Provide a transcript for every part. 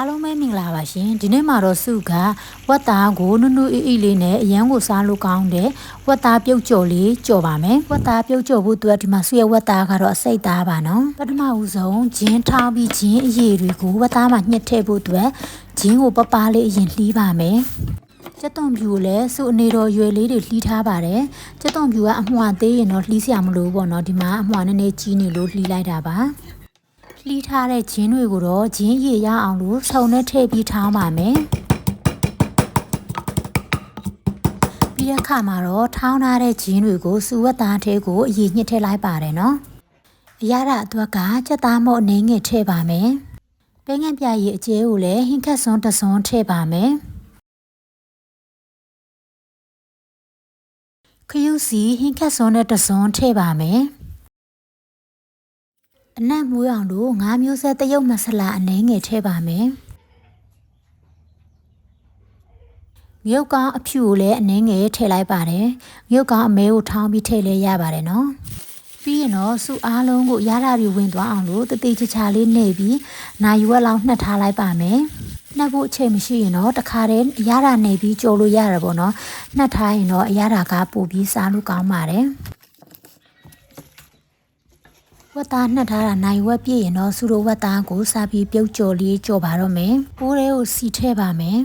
အားလုံးပဲမင်္ဂလာပါရှင်ဒီနေ့မှာတော့စုကဝက်သားကိုနုနုအေးအေးလေးနဲ့အရန်ကိုစားလို့ကောင်းတဲ့ဝက်သားပြုတ်ကြော်လေးကြော်ပါမယ်ဝက်သားပြုတ်ကြော်ဖို့အတွက်ဒီမှာစုရဲ့ဝက်သားကတော့အစိတ်သားပါနော်ပထမဦးဆုံးဂျင်းထောင်းပြီးဂျင်းအရည်တွေကိုဝက်သားမှာညှက်ထည့်ဖို့အတွက်ဂျင်းကိုပပလေးအရင်လှီးပါမယ်ကျက်သွန်ဖြူကိုလည်းစုအနေတော်ရွယ်လေးတွေလှီးထားပါတယ်ကျက်သွန်ဖြူကအမွှာသေးရင်တော့လှီးစရာမလိုဘူးပေါ့နော်ဒီမှာအမွှာနည်းနည်းကြီးနေလို့လှီးလိုက်တာပါ လှီးထားတဲ့ဂျင်းတွေကိုတော့ဂျင်းရည်ရအောင်လို့ဆုံနဲ့ထည့်ပြီးထောင်းပါမယ်ပြီးတဲ့အခါမှာတော့ထောင်းထားတဲ့ဂျင်းတွေကိုစူဝက်သားထဲကိုအရင်ညှစ်ထည့်လိုက်ပါတယ်နော်အရတာအတွက်ကစက်သားမို့အနေငယ်ထည့်ပါမယ်ပဲငန့်ပြရည်အကျဲကိုလည်းဟင်းခတ်စွန်းတစ်စွန်းထည့်ပါမယ်ခရုစီဟင်းခတ်စွန်းနဲ့တစ်စွန်းထည့်ပါမယ် အနက်မွေးအောင်လို့ငါးမျိုးဆက်တရုတ်မဆလာအနှဲငယ်ထည့်ပါမယ်မြုပ်ကောင်းအဖြူကိုလည်းအနှဲငယ်ထည့်လိုက်ပါတယ်မြုပ်ကောင်းအမဲကိုထောင်းပြီးထည့်လဲရပါတယ်နော်ပြီးရင်တော့စုအားလုံးကိုရတာတွေဝင်သွားအောင်လို့တတိချာချာလေးနှိပ်ပြီးနာယူဝက်လောက်နှက်ထားလိုက်ပါမယ်နှက်ဖို့အချိန်မရှိရင်တော့တခါတည်းရတာနေပြီးကြော်လို့ရတာပေါ့နော်နှက်ထားရင်တော့အရတာကပို့ပြီးစားလို့ကောင်းပါတယ် ဝက်သားနှက်ထားတာနိုင်ဝက်ပြည့်ရင်တော့စူရိုဝက်သားကိုစားပြီးပြုတ်ကြော်လေးကြော်ပါတော့မယ်။ပိုးလေးကိုစီထည့်ပါမယ်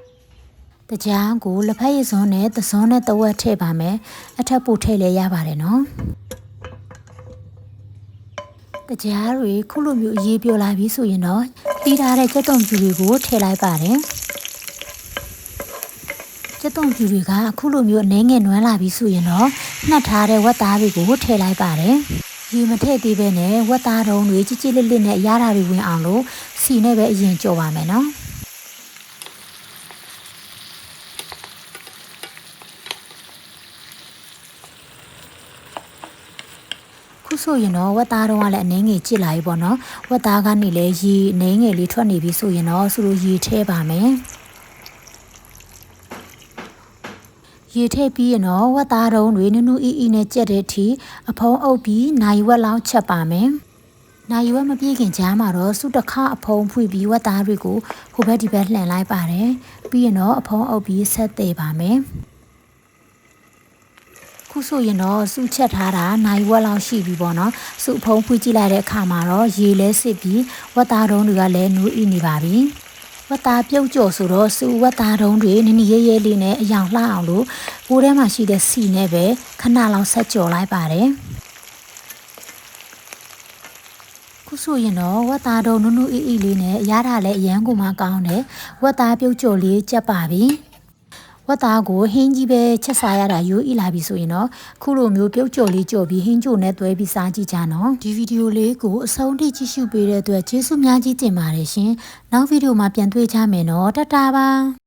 ။တကြားကိုလက်ဖက်ရည်စွန်းနဲ့သစွန်းနဲ့တဝက်ထည့်ပါမယ်။အထက်ပို့ထည့်လည်းရပါတယ်နော်။တကြားတွေခုလိုမျိုးအေးပြောလာပြီဆိုရင်တော့တီးထားတဲ့ကြက်တုံပြူတွေကိုထည့်လိုက်ပါတယ်။ကျက်သွန်ဖြူတွေကအခုလိုမျိုးအနေငယ်နွမ်းလာပြီဆိုရင်တော့နှက်ထားတဲ့ဝက်သားတွေကိုထည့်လိုက်ပါတယ်။ ရေမထည့်သေးပဲနဲ့ဝက်သားတုံးတွေကြည်ကြည်လစ်လစ်နဲ့ရတာတွေဝင်အောင်လို့စီနဲ့ပဲအရင်ကြော်ပါမယ်နော်။ခုဆိုရင်တော့ဝက်သားတော့ကလည်းအနေငယ်ကြစ်လာပြီပေါ့နော်ဝက်သားကနေလည်းရေအနေငယ်လေးထွက်နေပြီဆိုရင်တော့သူတို့ရေထဲပါမယ် ရေထည့်ပြီးရင်တော့ဝက်သားတုံးတွေနူးနူးအီအီနဲ့ကြက်တဲ့အထိအဖုံးအုပ်ပြီးနိုင်ဝက်လောက်ချက်ပါမယ်။နိုင်ဝက်မပြေးခင်ကြားမှာတော့စုတစ်ခါအဖုံးဖွင့်ပြီးဝက်သားတွေကိုဟိုဘက်ဒီဘက်လှန်လိုက်ပါတယ်။ပြီးရင်တော့အဖုံးအုပ်ပြီးဆက်သေးပါမယ်။ခုဆိုရင်တော့စုချက်ထားတာနိုင်ဝက်လောက်ရှိပြီပေါ့နော်။စုဖုံးဖွင့်ကြည့်လိုက်တဲ့အခါမှာတော့ရေလဲစစ်ပြီးဝက်သားတုံးတွေကလည်းနူးအီနေပါပြီ။ ဝတ်သားပြုတ်ကြော်ဆိုတော့စူဝတ်သားတုံးတွေနင်းနရဲရဲလေးနဲ့အယောင်လှအောင်လို့ပိုးထဲမှာရှိတဲ့စီနဲ့ပဲခဏလောက်ဆက်ကြော်လိုက်ပါတယ်ခုဆိုရင်တော့ဝတ်သားတုံးနုနုအီအီလေးနဲ့ရတာလည်းအရန်ကိုမှကောင်းတယ်ဝတ်သားပြုတ်ကြော်လေးကြက်ပါပြီ ဝတ်သားကိုဟင်းကြီးပဲချက်စားရတာရိုးအီလာပြီဆိုရင်တော့ခုလိုမျိုးပြုတ်ကြော်လေးကြော်ပြီးဟင်းကြိုနဲ့သွဲပြီးစားကြည့်ကြနော်ဒီဗီဒီယိုလေးကိုအဆုံးထိကြည့်ရှုပေးတဲ့အတွက်ကျေးဇူးများကြီးတင်ပါတယ်ရှင်နောက်ဗီဒီယိုမှာပြန်တွေ့ကြမယ်နော်တတားပါ